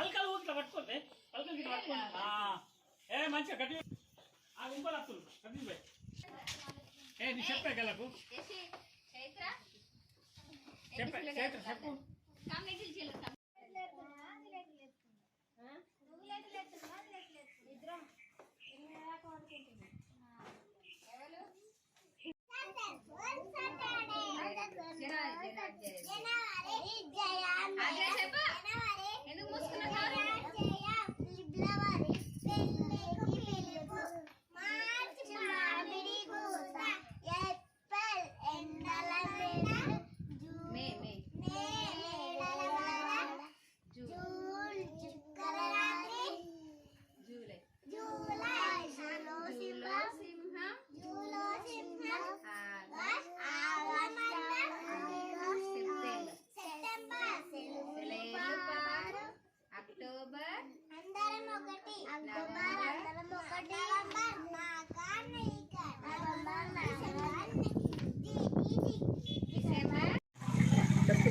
అల్కలు చెప్పే గలకు చెప్పే చైత్ర చెప్పు నిద్ర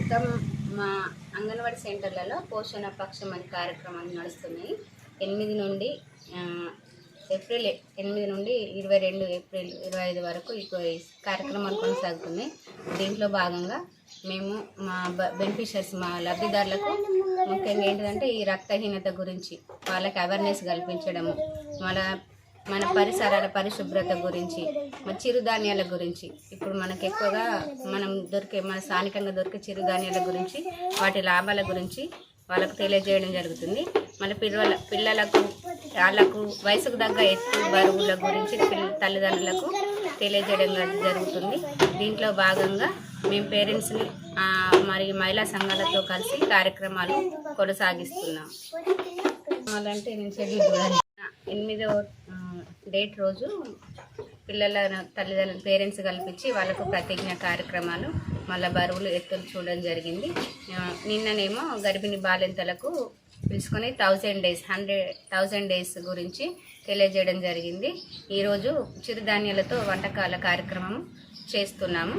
ప్రస్తుతం మా అంగన్వాడీ సెంటర్లలో పోషణ పక్షం అనే కార్యక్రమాలు నడుస్తున్నాయి. ఎనిమిది నుండి ఏప్రిల్ ఎనిమిది నుండి ఇరవై రెండు ఏప్రిల్ ఇరవై ఐదు వరకు ఈ కార్యక్రమాలు కొనసాగుతున్నాయి. దీంట్లో భాగంగా మేము మా బెనిఫిషరీస్ మా లబ్ధిదారులకు ముఖ్యంగా ఏంటంటే ఈ రక్తహీనత గురించి వాళ్ళకి అవేర్నెస్ కల్పించడము వాళ్ళ మన పరిసరాల పరిశుభ్రత గురించి చిరుధాన్యాల గురించి. ఇప్పుడు మనకు ఎక్కువగా మనం దొరికే మన స్థానికంగా దొరికే చిరుధాన్యాల గురించి వాటి లాభాల గురించి వాళ్ళకు తెలియజేయడం జరుగుతుంది. మన పిల్లల పిల్లలకు వాళ్ళకు వయసుకు తగ్గ ఎత్తు బరువుల గురించి తల్లిదండ్రులకు తెలియజేయడం జరుగుతుంది. దీంట్లో భాగంగా మేము పేరెంట్స్ని మరియు మహిళా సంఘాలతో కలిసి కార్యక్రమాలు కొనసాగిస్తున్నాం. అలాంటే నేను షెడ్యూల్ చూడాలి ఎనిమిదో డేట్ రోజు పిల్లల తల్లిదండ్రులు పేరెంట్స్ కల్పించి వాళ్ళకు ప్రతిజ్ఞ కార్యక్రమాలు మళ్ళీ బరువులు ఎత్తులు చూడడం జరిగింది. నిన్ననేమో గర్భిణీ బాలింతలకు పిలుచుకొని thousand days hundred thousand days గురించి తెలియజేయడం జరిగింది. ఈరోజు చిరుధాన్యాలతో వంటకాల కార్యక్రమం చేస్తున్నాము.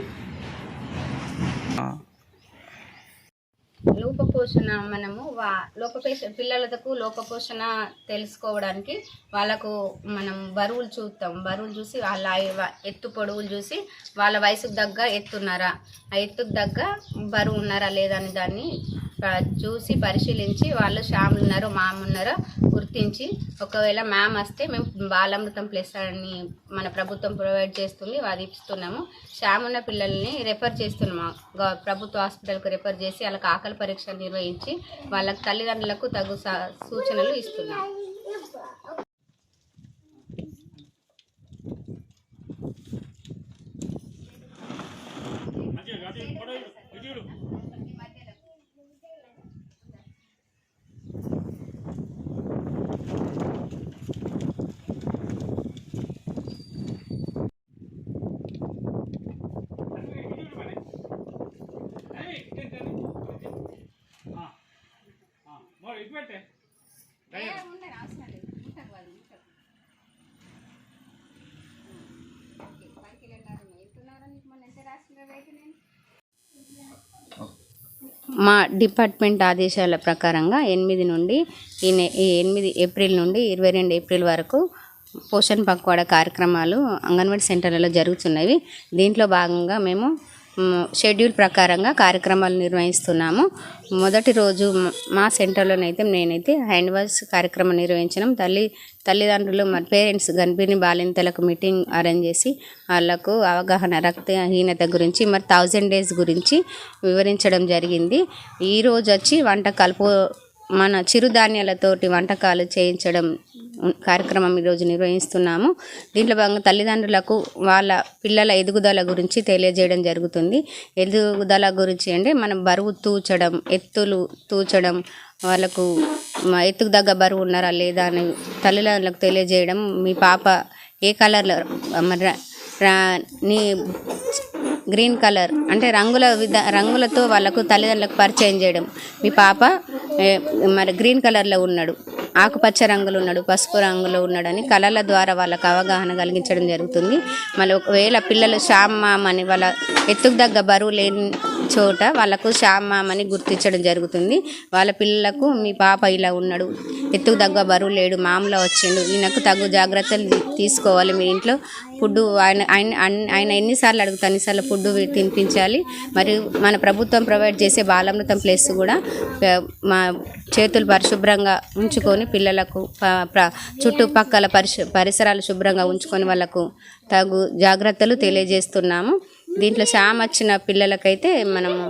లోపపోషణ మనము వా లోపపోష పిల్లలకు లోపపోషణ తెలుసుకోవడానికి వాళ్ళకు మనం బరువులు చూస్తాం. బరువులు చూసి వాళ్ళ ఎత్తు పొడవులు చూసి వాళ్ళ వయసుకు తగ్గ ఎత్తున్నారా? ఆ ఎత్తుకు తగ్గ బరువు ఉన్నారా లేదా అని దాన్ని చూసి పరిశీలించి వాళ్ళు శ్యాములు ఉన్నారో మామ ఉన్నారో గుర్తించి ఒకవేళ మ్యామ్ వస్తే మేము బాలామృతం ప్లస్ అని మన ప్రభుత్వం ప్రొవైడ్ చేస్తుంది అది ఇస్తున్నాము శ్యామ్ ఉన్న పిల్లల్ని రెఫర్ చేస్తున్నాము. ప్రభుత్వ హాస్పిటల్కు రెఫర్ చేసి వాళ్ళకి ఆకలి పరీక్ష నిర్వహించి వాళ్ళకి తల్లిదండ్రులకు తగు స- సూచనలు ఇస్తున్నాం మా డిపార్ట్మెంట్ ఆదేశాల ప్రకారంగా ఎనిమిది నుండి ఈ నె ఈ ఎనిమిది ఏప్రిల్ నుండి ఇరవై రెండు ఏప్రిల్ వరకు పోషణ్ పక్వాడ కార్యక్రమాలు అంగన్వాడీ సెంటర్లలో జరుగుతున్నవి. దీంట్లో భాగంగా మేము షెడ్యూల్ ప్రకారంగా కార్యక్రమాలు నిర్వహిస్తున్నాము. మొదటి రోజు మా సెంటర్లోనైతే నేనైతే హ్యాండ్ వాష్ కార్యక్రమం నిర్వహించినాం. తల్లి తల్లిదండ్రులు మరి పేరెంట్స్ గర్భిణి బాలింతలకు మీటింగ్ అరేంజ్ చేసి వాళ్ళకు అవగాహన రక్తహీనత గురించి మరి థౌజండ్ డేస్ గురించి వివరించడం జరిగింది. ఈరోజు వచ్చి వంటకాలు కలుపు మన చిరుధాన్యాలతోటి వంటకాలు చేయించడం కార్యక్రమం ఈరోజు నిర్వహిస్తున్నాము. దీంట్లో భాగంగా తల్లిదండ్రులకు వాళ్ళ పిల్లల ఎదుగుదల గురించి తెలియజేయడం జరుగుతుంది. ఎదుగుదల గురించి అంటే మనం బరువు తూచడం ఎత్తులు తూచడం వాళ్ళకు ఎత్తుకు తగ్గ బరువు ఉన్నారా లేదా అని తల్లిదండ్రులకు తెలియజేయడం. మీ పాప ఏ కలర్లో మరి రా- రా- నీ గ్రీన్ కలర్ అంటే రంగుల విధ రంగులతో వాళ్ళకు తల్లిదండ్రులకు పరిచయం చేయడం. మీ పాప మరి గ్రీన్ కలర్లో ఉన్నాడు. ఆకుపచ్చ రంగులో ఉన్నాడు పసుపు రంగులో ఉన్నాడని కళల ద్వారా వాళ్ళకు అవగాహన కలిగించడం జరుగుతుంది. మళ్ళీ ఒకవేళ పిల్లలు శ్యామ్ అని వాళ్ళ ఎత్తుకు తగ్గ బరువు లేని చోట వాళ్ళకు శ్యామ్ అని గుర్తించడం జరుగుతుంది. వాళ్ళ పిల్లలకు మీ పాప ఇలా ఉన్నాడు. ఎత్తుకు తగ్గ బరువు లేడు. మామూలు వచ్చిండు. ఈయనకు తగు జాగ్రత్తలు తీసుకోవాలి. మీ ఇంట్లో ఫుడ్ ఆయన ఆయన అన్- ఆయన ఎన్నిసార్లు అడుగుతాను ఎన్నిసార్లు ఫుడ్ తినిపించాలి. మరియు మన ప్రభుత్వం ప్రొవైడ్ చేసే బాలామృతం ప్లేస్ కూడా మా చేతులు పరిశుభ్రంగా ఉంచుకొని పిల్లలకు చుట్టుపక్కల పరిశు పరిసరాలు శుభ్రంగా ఉంచుకొని వాళ్ళకు తగు జాగ్రత్తలు తెలియజేస్తున్నాము. దీంట్లో శామ్ వచ్చిన పిల్లలకైతే మనము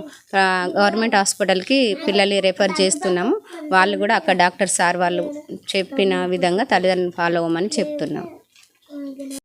గవర్నమెంట్ హాస్పిటల్కి పిల్లల్ని రెఫర్ చేస్తున్నాము. వాళ్ళు కూడా అక్కడ డాక్టర్ సార్ వాళ్ళు చెప్పిన విధంగా తల్లిదండ్రులు ఫాలో అవ్వమని చెప్తున్నాము